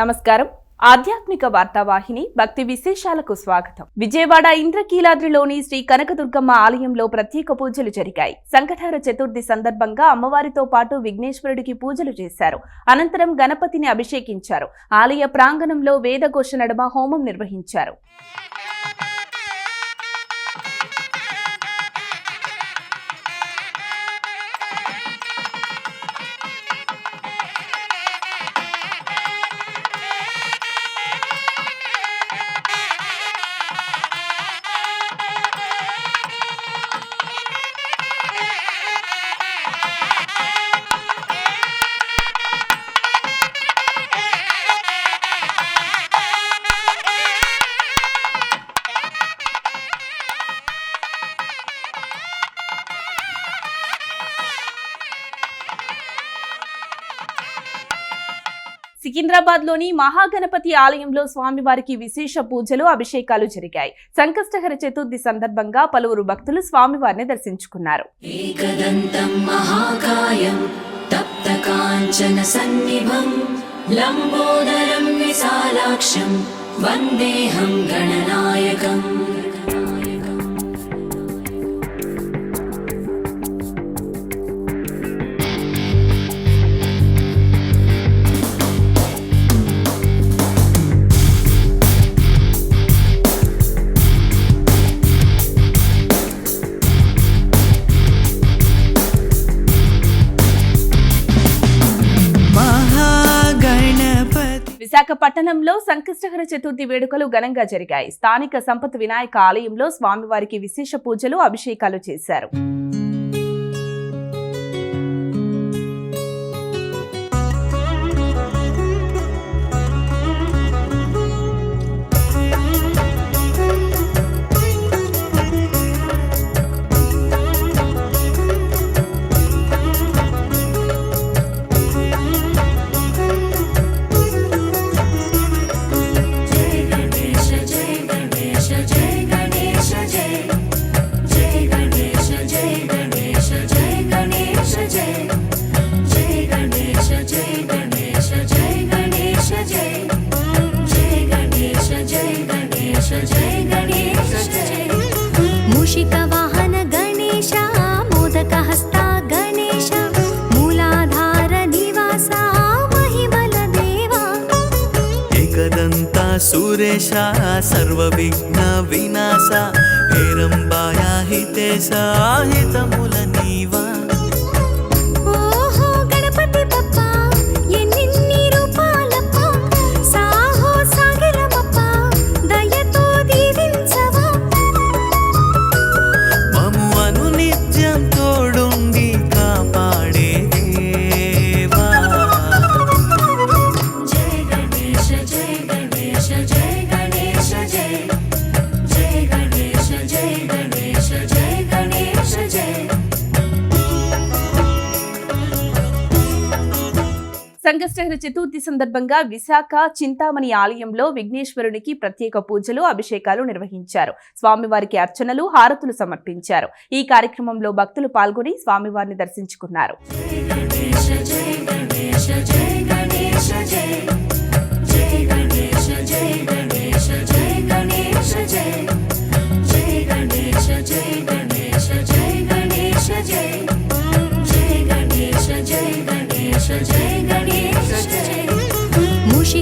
నమస్కారం. ఆధ్యాత్మిక వార్తావాహిని భక్తి విశేషాలకు స్వాగతం. విజయవాడ ఇంద్రకీలాద్రిలోని శ్రీ కనకదుర్గమ్మ ఆలయంలో ప్రత్యేక పూజలు జరిగాయి. సంకటార చతుర్థి సందర్భంగా అమ్మవారితో పాటు విఘ్నేశ్వరుడికి పూజలు చేశారు. అనంతరం గణపతిని అభిషేకించారు. ఆలయ ప్రాంగణంలో వేదఘోష నడుమ హోమం నిర్వహించారు. సికింద్రాబాద్ లోని మహాగణపతి ఆలయంలో స్వామివారికి విశేష పూజలు అభిషేకాలు జరిగాయి సంకష్టహర చతుర్థి సందర్భంగా పలువురు భక్తులు స్వామివారిని దర్శించుకున్నారు एकदन्तं महाकायं तप्तकाञ्चनसन्निभं लम्बोदरं विशालाक्षं वन्देऽहं गणनायकम् విశాఖపట్టణంలో సంకష్టహర చతుర్థి వేడుకలు ఘనంగా జరిగాయి. స్థానిక సంపత్ వినాయక ఆలయంలో స్వామివారికి విశేష పూజలు అభిషేకాలు చేశారు. దేశాహితముల నీవా? సంకష్టహర చతుర్థి సందర్భంగా విశాఖ చింతామణి ఆలయంలో విఘ్నేశ్వరునికి ప్రత్యేక పూజలు అభిషేకాలు నిర్వహించారు. స్వామివారికి అర్చనలు హారతులు సమర్పించారు. ఈ కార్యక్రమంలో భక్తులు పాల్గొని స్వామివారిని దర్శించుకున్నారు.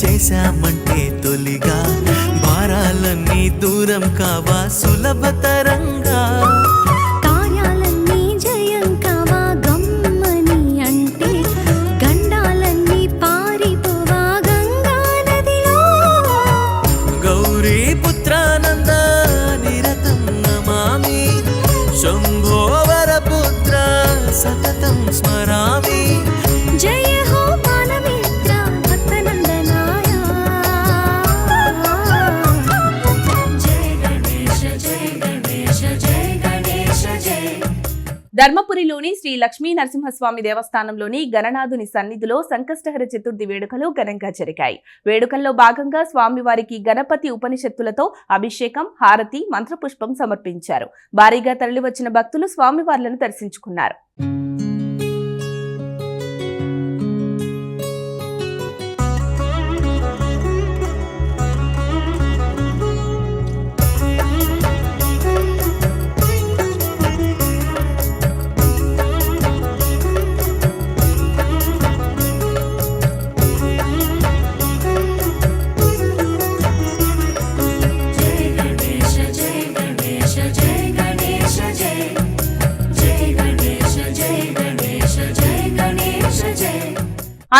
చేశామంటే తొలిగా. భారాలన్నీ దూరం కావా సులభతరంగా కార్యాలన్నీ జయం కావా గమ్మని అంటే? గండాలన్నీ పారిపోవా గంగా నదిలో? గౌరీ పుత్రానంద నిరతం నమామి శంభో వరపుత్ర సతతం స్మరామి. జయ ధర్మపురిలోని శ్రీ లక్ష్మీ నరసింహస్వామి దేవస్థానంలోని గణనాథుని సన్నిధిలో సంకష్టహర చతుర్థి వేడుకలు ఘనంగా జరిగాయి. వేడుకల్లో భాగంగా స్వామివారికి గణపతి ఉపనిషత్తులతో అభిషేకం హారతి మంత్రపుష్పం సమర్పించారు. భారీగా తరలివచ్చిన భక్తులు స్వామివార్లను దర్శించుకున్నారు.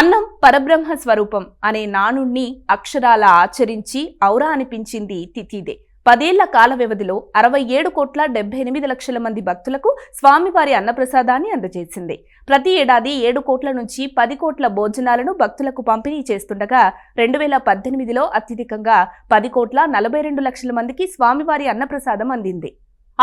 అన్నం పరబ్రహ్మ స్వరూపం అనే నానుణ్ణి అక్షరాల ఆచరించి ఔరా అనిపించింది తిథిదే పదేళ్ళ కాల వ్యవధిలో అరవై ఏడు కోట్ల డెబ్బై ఎనిమిది లక్షల మంది భక్తులకు స్వామివారి అన్నప్రసాదాన్ని అందజేసింది. ప్రతి ఏడాది ఏడు కోట్ల నుంచి పది కోట్ల భోజనాలను భక్తులకు పంపిణీ చేస్తుండగా రెండు వేల పద్దెనిమిదిలో అత్యధికంగా పది కోట్ల నలభై రెండు లక్షల మందికి స్వామివారి అన్నప్రసాదం అందింది.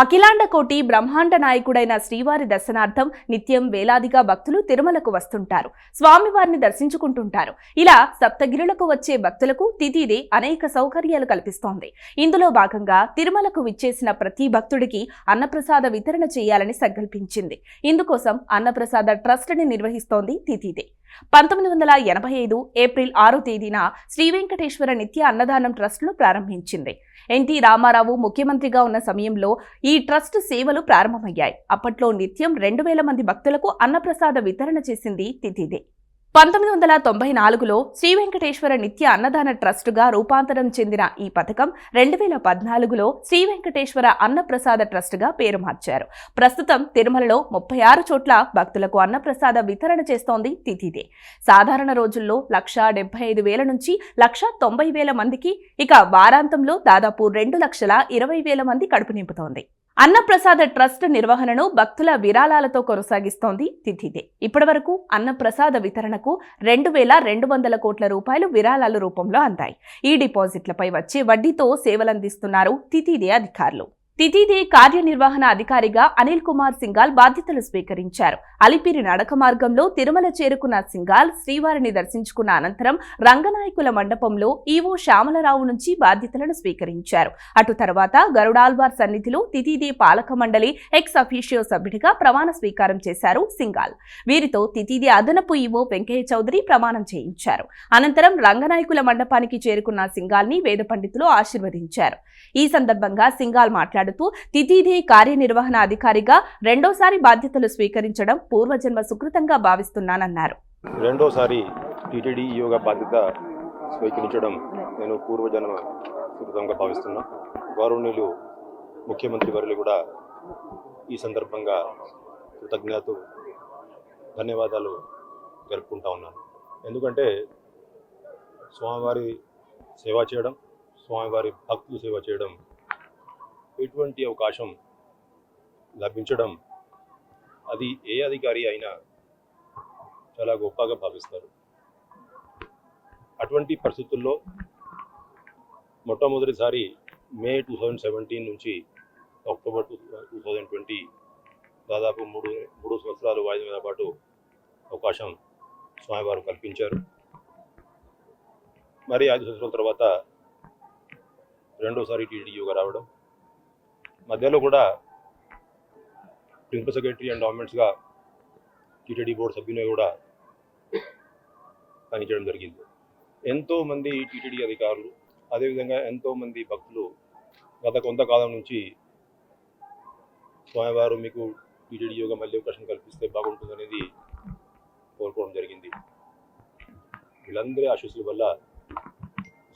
అఖిలాండ కోటి బ్రహ్మాండ నాయకుడైన శ్రీవారి దర్శనార్థం నిత్యం వేలాదిగా భక్తులు తిరుమలకు వస్తుంటారు. స్వామివారిని దర్శించుకుంటుంటారు. ఇలా సప్తగిరులకు వచ్చే భక్తులకు తిథిదే అనేక సౌకర్యాలు కల్పిస్తోంది. ఇందులో భాగంగా తిరుమలకు విచ్చేసిన ప్రతి భక్తుడికి అన్నప్రసాద వితరణ చేయాలని సంకల్పించింది. ఇందుకోసం అన్నప్రసాద ట్రస్ట్ని నిర్వహిస్తోంది తిథిదే. పంతొమ్మిది వందల ఎనభై ఐదు ఏప్రిల్ ఆరో తేదీన శ్రీ వెంకటేశ్వర నిత్య అన్నదానం ట్రస్ట్ను ప్రారంభించింది. ఎన్టీ రామారావు ముఖ్యమంత్రిగా ఉన్న సమయంలో ఈ ట్రస్ట్ సేవలు ప్రారంభమయ్యాయి. అప్పట్లో నిత్యం రెండు వేల మంది భక్తులకు అన్నప్రసాద వితరణ చేసింది తిథిదే. పంతొమ్మిది వందల తొంభై నాలుగులో శ్రీ వెంకటేశ్వర నిత్య అన్నదాన ట్రస్టుగా రూపాంతరం చెందిన ఈ పథకం రెండు వేల పద్నాలుగులో శ్రీ వెంకటేశ్వర అన్నప్రసాద ట్రస్టుగా పేరు మార్చారు. ప్రస్తుతం తిరుమలలో ముప్పై ఆరు చోట్ల భక్తులకు అన్నప్రసాద వితరణ చేస్తోంది తిథిదే. సాధారణ రోజుల్లో లక్ష డెబ్బై ఐదు వేల నుంచి లక్ష తొంభై వేల మందికి ఇక వారాంతంలో దాదాపు రెండు లక్షల ఇరవై వేల మంది కడుపు నింపుతోంది. అన్నప్రసాద ట్రస్ట్ నిర్వహణను భక్తుల విరాళాలతో కొనసాగిస్తోంది తిథిదే. ఇప్పటివరకు అన్నప్రసాద వితరణకు రెండు వేల రెండు వందల కోట్ల రూపాయలు విరాళాల రూపంలో అందాయి. ఈ డిపాజిట్లపై వచ్చే వడ్డీతో సేవలందిస్తున్నారు తిథిదే అధికారులు. తిథిదే కార్యనిర్వహణ అధికారిగా అనిల్ కుమార్ సింగాల్ బాధ్యతలు స్వీకరించారు. అలిపిరి నడక మార్గంలో తిరుమల చేరుకున్న సింగాల్ శ్రీవారిని దర్శించుకున్న అనంతరం రంగనాయకుల మండపంలో ఈవో శ్యామలరావు నుంచి బాధ్యతలను స్వీకరించారు. అటు తర్వాత గరుడాల్వార్ సన్నిధిలో తిథిదే పాలక మండలి ఎక్స్ అఫీషియో సభ్యుడిగా ప్రమాణ స్వీకారం చేశారు సింగాల్ వీరితో తిథిదే అదనపు ఈవో వెంకయ్య చౌదరి ప్రమాణం చేయించారు. అనంతరం రంగనాయకుల మండపానికి చేరుకున్న సింగాల్ని వేద పండితులు ఆశీర్వదించారు. ఈ సందర్భంగా సింగాల్ మాట్లాడుతూ తితిదే కార్యనిర్వహణ అధికారిగా రెండోసారి బాధ్యతలు స్వీకరించడం పూర్వజన్మ సుకృతంగా భావిస్తున్నానన్నారు. రెండోసారి టీటీడీ యోగా బాధ్యత స్వీకరించడం నేను పూర్వజన్మ సుకృతంగా భావిస్తున్నా. గౌరవనీయులు ముఖ్యమంత్రి వర్యులు కూడా ఈ సందర్భంగా కృతజ్ఞతలు ధన్యవాదాలు జరుపుకుంటా ఉన్నాను. ఎందుకంటే స్వామివారి సేవ చేయడం స్వామివారి భక్తులు సేవ చేయడం ఎటువంటి అవకాశం లభించడం అది ఏ అధికారి అయినా చాలా గొప్పగా భావిస్తారు. అటువంటి పరిస్థితుల్లో మొట్టమొదటిసారి మే టూ థౌజండ్ సెవెంటీన్ నుంచి October two two thousand twenty దాదాపు మూడు మూడు సంవత్సరాలు వాయిదా పాటు అవకాశం స్వామివారు కల్పించారు. మరి ఐదు సంవత్సరాల తర్వాత రెండోసారి టీడీయూగా రావడం మధ్యలో కూడా ప్రిన్సిపల్ సెక్రటరీ అండ్ గవర్నమెంట్స్గా టీటీడీ బోర్డు సభ్యుని కూడా పనిచేయడం జరిగింది. ఎంతోమంది టీటీడీ అధికారులు అదేవిధంగా ఎంతోమంది భక్తులు గత కొంతకాలం నుంచి స్వామివారు మీకు టీటీడీ యోగా మళ్ళీ అవకాశం కల్పిస్తే బాగుంటుందనేది కోరుకోవడం జరిగింది. వీళ్ళందరి ఆశీస్సుల వల్ల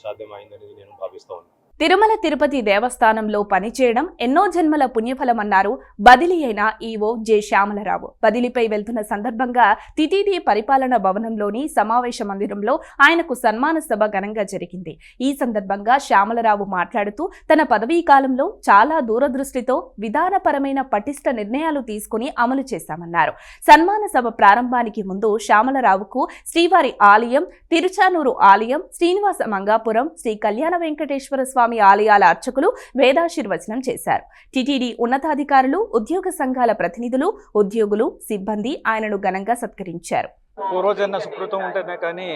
సాధ్యమైందనేది నేను భావిస్తా ఉన్నాను. తిరుమల తిరుపతి దేవస్థానంలో పనిచేయడం ఎన్నో జన్మల పుణ్యఫలమన్నారు బదిలీ అయిన ఈవో జె శ్యామలరావు. బదిలీపై వెళ్తున్న సందర్భంగా తితిది పరిపాలన భవనంలోని సమావేశ మందిరంలో ఆయనకు సన్మాన సభ ఘనంగా జరిగింది. ఈ సందర్భంగా శ్యామలరావు మాట్లాడుతూ తన పదవీ కాలంలో చాలా దూరదృష్టితో విధానపరమైన పటిష్ట నిర్ణయాలు తీసుకుని అమలు చేశామన్నారు. సన్మాన సభ ప్రారంభానికి ముందు శ్యామలరావుకు శ్రీవారి ఆలయం తిరుచానూరు ఆలయం శ్రీనివాస మంగాపురం శ్రీ కళ్యాణ వెంకటేశ్వర స్వామి స్వామి ఆలయాల అర్చకులు వేదాశీర్వచనం చేశారు. టిటిడి ఉన్నతాధికారులు ఉద్యోగ సంఘాల ప్రతినిధులు ఉద్యోగులు సిబ్బంది ఆయనను ఘనంగా సత్కరించారు. పూర్వజన్మ సుకృతం ఉంటేనే కానీ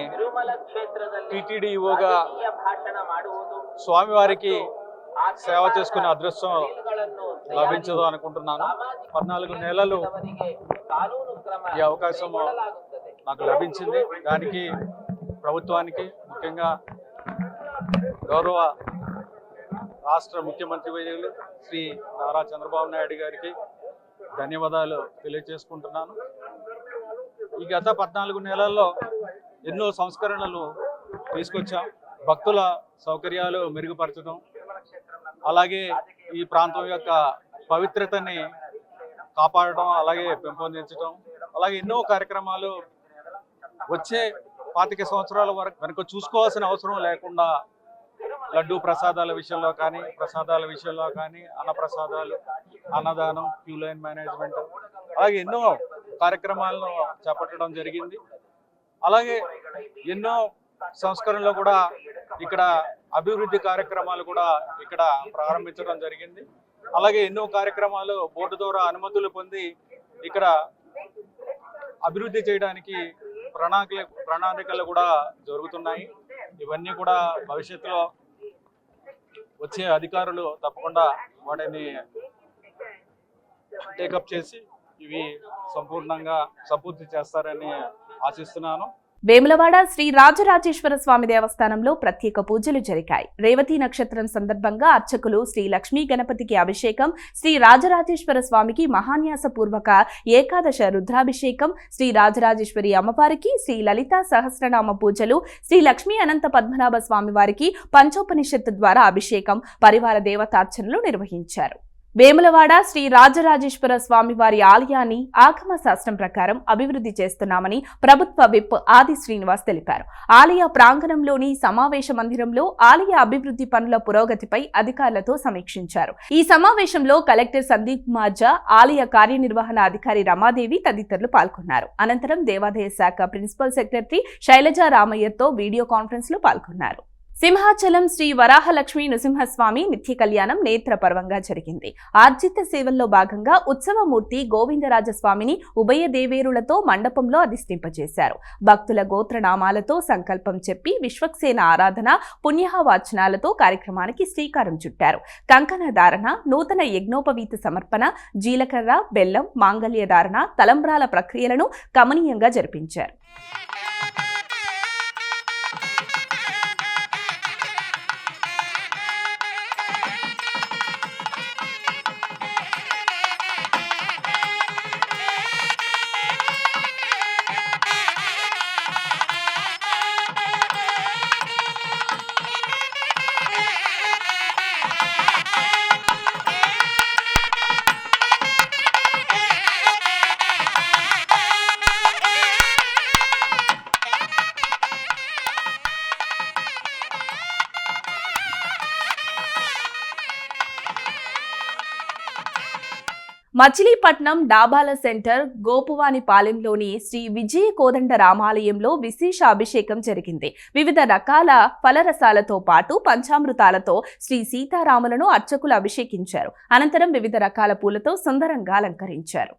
టీటీడీఓగా స్వామివారికి సేవ చేసుకునే అదృష్టం లభించదు అనుకుంటున్నాను. పద్నాలుగు నెలలు ఈ అవకాశం నాకు లభించింది. దానికి ప్రభుత్వానికి ముఖ్యంగా గౌరవ రాష్ట్ర ముఖ్యమంత్రి వర్యులు శ్రీ నారా చంద్రబాబు నాయుడు గారికి ధన్యవాదాలు తెలియజేసుకుంటున్నాను. ఈ గత పద్నాలుగు నెలల్లో ఎన్నో సంస్కరణలు తీసుకొచ్చాం. భక్తుల సౌకర్యాలు మెరుగుపరచడం అలాగే ఈ ప్రాంతం యొక్క పవిత్రతని కాపాడటం అలాగే పెంపొందించడం అలాగే ఎన్నో కార్యక్రమాలు వచ్చే పాతిక సంవత్సరాల వరకు వెనుక చూసుకోవాల్సిన అవసరం లేకుండా లడ్డు ప్రసాదాల విషయంలో కానీ ప్రసాదాల విషయంలో కానీ అన్న ప్రసాదాలు అన్నదానం క్యూ లైన్ మేనేజ్మెంట్ అలాగే ఎన్నో కార్యక్రమాలను చేపట్టడం జరిగింది. అలాగే ఎన్నో సంస్కరణలు కూడా ఇక్కడ అభివృద్ధి కార్యక్రమాలు కూడా ఇక్కడ ప్రారంభించడం జరిగింది. అలాగే ఎన్నో కార్యక్రమాలు బోర్డు ద్వారా అనుమతులు పొంది ఇక్కడ అభివృద్ధి చేయడానికి ప్రణాళిక ప్రణాళికలు కూడా జరుగుతున్నాయి. ఇవన్నీ కూడా భవిష్యత్తులో వచ్చే అధికారులు తప్పకుండా వాటిని టేకప్ చేసి ఇవి సంపూర్ణంగా సంపూర్తి చేస్తారని ఆశిస్తున్నాను. వేములవాడ శ్రీ రాజరాజేశ్వర స్వామి దేవస్థానంలో ప్రత్యేక పూజలు జరిగాయి. రేవతి నక్షత్రం సందర్భంగా అర్చకులు శ్రీ లక్ష్మీ గణపతికి అభిషేకం శ్రీ రాజరాజేశ్వర స్వామికి మహాన్యాస పూర్వక ఏకాదశ రుద్రాభిషేకం శ్రీ రాజరాజేశ్వరి అమ్మవారికి శ్రీ లలిత సహస్రనామ పూజలు శ్రీ లక్ష్మీ అనంత పద్మనాభ స్వామి వారికి పంచోపనిషత్తు ద్వారా అభిషేకం పరివార దేవతార్చనలు నిర్వహించారు. వేములవాడ శ్రీ రాజరాజేశ్వర స్వామి వారి ఆలయాన్ని ఆగమ శాస్త్రం ప్రకారం అభివృద్ధి చేస్తున్నామని ప్రభుత్వ విప్ ఆది శ్రీనివాస్ తెలిపారు. ఆలయ ప్రాంగణంలోని సమావేశ మందిరంలో ఆలయ అభివృద్ధి పనుల పురోగతిపై అధికారులతో సమీక్షించారు. ఈ సమావేశంలో కలెక్టర్ సందీప్ మాజా ఆలయ కార్యనిర్వహణ అధికారి రమాదేవి తదితరులు పాల్గొన్నారు. అనంతరం దేవాదాయ శాఖ ప్రిన్సిపల్ సెక్రటరీ శైలజా రామయ్యతో వీడియో కాన్ఫరెన్స్లో పాల్గొన్నారు. సింహాచలం శ్రీ వరాహలక్ష్మి నృసింహస్వామి నిత్య కళ్యాణం నేత్రపర్వంగా జరిగింది. ఆర్జిత సేవల్లో భాగంగా ఉత్సవమూర్తి గోవిందరాజస్వామిని ఉభయ దేవేరులతో మండపంలో అధిష్ఠింపజేశారు. భక్తుల గోత్రనామాలతో సంకల్పం చెప్పి విశ్వక్సేన ఆరాధన పుణ్యహవాచనాలతో కార్యక్రమానికి శ్రీకారం చుట్టారు. కంకణ ధారణ నూతన యజ్ఞోపవీత సమర్పణ జీలకర్ర బెల్లం మాంగళ్య ధారణ తలంబ్రాల ప్రక్రియలను కమనీయంగా జరిపించారు. మచిలీపట్నం డాబాల సెంటర్ గోపువానిపాలెంలోని శ్రీ విజయ కోదండ రామాలయంలో విశేష అభిషేకం జరిగింది. వివిధ రకాల ఫలరసాలతో పాటు పంచామృతాలతో శ్రీ సీతారాములను అర్చకులు అభిషేకించారు. అనంతరం వివిధ రకాల పూలతో సుందరంగా అలంకరించారు.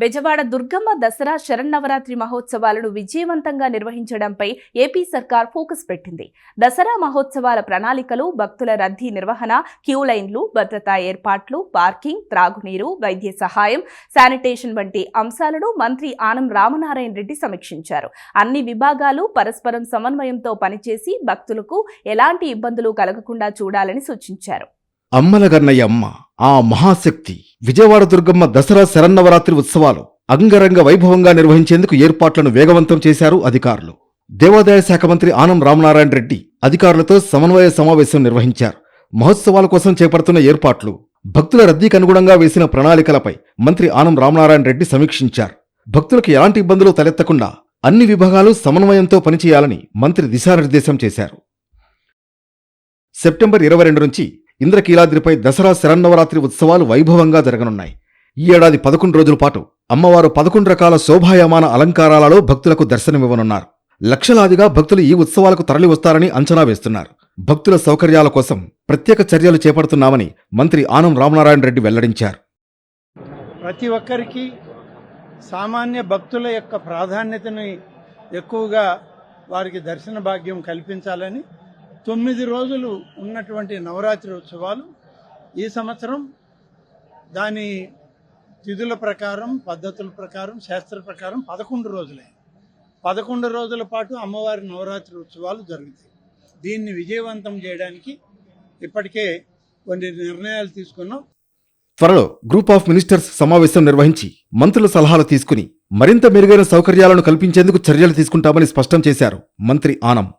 బెజవాడ దుర్గమ్మ దసరా శరన్నవరాత్రి మహోత్సవాలను విజయవంతంగా నిర్వహించడంపై ఏపీ సర్కార్ ఫోకస్ పెట్టింది. దసరా మహోత్సవాల ప్రణాళికలు భక్తుల రద్దీ నిర్వహణ క్యూ లైన్లు భద్రతా ఏర్పాట్లు పార్కింగ్ త్రాగునీరు వైద్య సహాయం శానిటేషన్ వంటి అంశాలను మంత్రి ఆనం రామనారాయణ రెడ్డి సమీక్షించారు. అన్ని విభాగాలు పరస్పరం సమన్వయంతో పనిచేసి భక్తులకు ఎలాంటి ఇబ్బందులు కలగకుండా చూడాలని సూచించారు. అమ్మలగన్నయ్య అమ్మ ఆ మహాశక్తి విజయవాడ దుర్గమ్మ దసరా శరన్నవరాత్రి ఉత్సవాలు అంగరంగ వైభవంగా నిర్వహించేందుకు ఏర్పాట్లను వేగవంతం చేశారు అధికారులు. దేవాదాయ శాఖ మంత్రి ఆనం రామనారాయణ రెడ్డి అధికారులతో సమన్వయ సమావేశం నిర్వహించారు. మహోత్సవాల కోసం చేపడుతున్న ఏర్పాట్లు భక్తుల రద్దీకి అనుగుణంగా వేసిన ప్రణాళికలపై మంత్రి ఆనం రామనారాయణ రెడ్డి సమీక్షించారు. భక్తులకు ఎలాంటి ఇబ్బందులు తలెత్తకుండా అన్ని విభాగాలు సమన్వయంతో పనిచేయాలని మంత్రి దిశానిర్దేశం చేశారు. సెప్టెంబర్ ఇరవై రెండు నుంచి ఇంద్రకీలాద్రిపై దసరా శరన్నవరాత్రి ఉత్సవాలు వైభవంగా జరగనున్నాయి. ఈ ఏడాది పదకొండు రోజుల పాటు అమ్మవారు పదకొండు రకాల శోభాయమాన అలంకారాలలో భక్తులకు దర్శనమివ్వనున్నారు. లక్షలాదిగా భక్తులు ఈ ఉత్సవాలకు తరలి వస్తారని అంచనా వేస్తున్నారు. భక్తుల సౌకర్యాల కోసం ప్రత్యేక చర్యలు చేపడుతున్నామని మంత్రి ఆనం రామనారాయణ రెడ్డి వెల్లడించారు. ప్రతి ఒక్కరికి సామాన్య భక్తుల యొక్క ప్రాధాన్యతని ఎక్కువగా వారికి దర్శన భాగ్యం కల్పించాలని తొమ్మిది రోజులు ఉన్నటువంటి నవరాత్రి ఉత్సవాలు. ఈ సంవత్సరం దాని తిథుల ప్రకారం పద్ధతుల ప్రకారం శాస్త్ర ప్రకారం పదకొండు రోజులే. పదకొండు రోజుల పాటు అమ్మవారి నవరాత్రి ఉత్సవాలు జరుగుతాయి. దీన్ని విజయవంతం చేయడానికి ఇప్పటికే కొన్ని నిర్ణయాలు తీసుకున్నాం. త్వరలో గ్రూప్ ఆఫ్ మినిస్టర్స్ సమావేశం నిర్వహించి మంత్రుల సలహాలు తీసుకుని మరింత మెరుగైన సౌకర్యాలను కల్పించేందుకు చర్యలు తీసుకుంటామని స్పష్టం చేశారు మంత్రి ఆనం.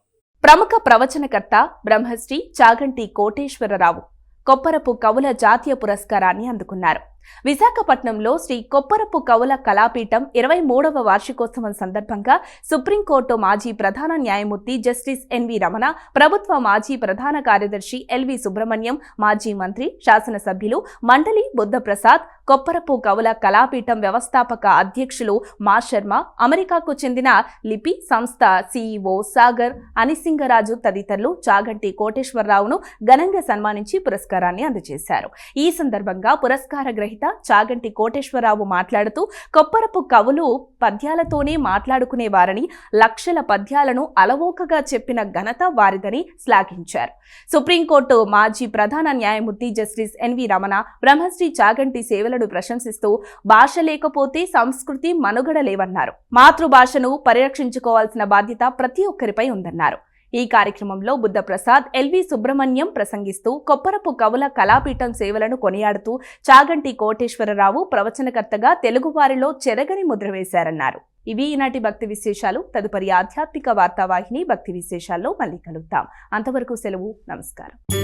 ప్రముఖ ప్రవచనకర్త బ్రహ్మశ్రీ చాగంటి కోటేశ్వరరావు కొప్పరపు కవుల జాతీయ పురస్కారాన్ని అందుకున్నారు. విశాఖపట్నంలో శ్రీ కొప్పరపు కవుల కళాపీఠం ఇరవై మూడవ వార్షికోత్సవం సందర్భంగా సుప్రీంకోర్టు మాజీ ప్రధాన న్యాయమూర్తి జస్టిస్ ఎన్వి రమణ ప్రభుత్వ మాజీ ప్రధాన కార్యదర్శి ఎల్వి సుబ్రహ్మణ్యం మాజీ మంత్రి శాసనసభ్యులు మండలి బుద్ధప్రసాద్ కొప్పరపు కవుల కళాపీఠం వ్యవస్థాపక అధ్యక్షులు మా శర్మ అమెరికాకు చెందిన లిపి సంస్థ సీఈఓ సాగర్ అనిసింగరాజు తదితరులు చాగంటి కోటేశ్వరరావును ఘనంగా సన్మానించి పురస్కారాన్ని అందజేశారు. ఈ సందర్భంగా పురస్కార రచయిత చాగంటి కోటేశ్వరరావు మాట్లాడుతూ కొప్పరపు కవులు పద్యాలతోనే మాట్లాడుకునేవారని లక్షల పద్యాలను అలవోకగా చెప్పిన ఘనత వారిదని శ్లాఘించారు. సుప్రీంకోర్టు మాజీ ప్రధాన న్యాయమూర్తి justice N V Ramana Brahmasri Chaganti సేవలను ప్రశంసిస్తూ భాష లేకపోతే సంస్కృతి మనుగడ లేవన్నారు. మాతృభాషను పరిరక్షించుకోవాల్సిన బాధ్యత ప్రతి ఒక్కరిపై ఉందన్నారు. ఈ కార్యక్రమంలో బుద్ధప్రసాద్ ఎల్వి సుబ్రహ్మణ్యం ప్రసంగిస్తూ కొప్పరపు కవుల కళాపీఠం సేవలను కొనియాడుతూ చాగంటి కోటేశ్వరరావు ప్రవచనకర్తగా తెలుగువారిలో చెరగని ముద్ర వేశారన్నారు. ఇవి ఈనాటి భక్తి విశేషాలు. తదుపరి ఆధ్యాత్మిక వార్తావాహిని భక్తి విశేషాల్లో మళ్ళీ కలుద్దాం. అంతవరకు సెలవు. నమస్కారం.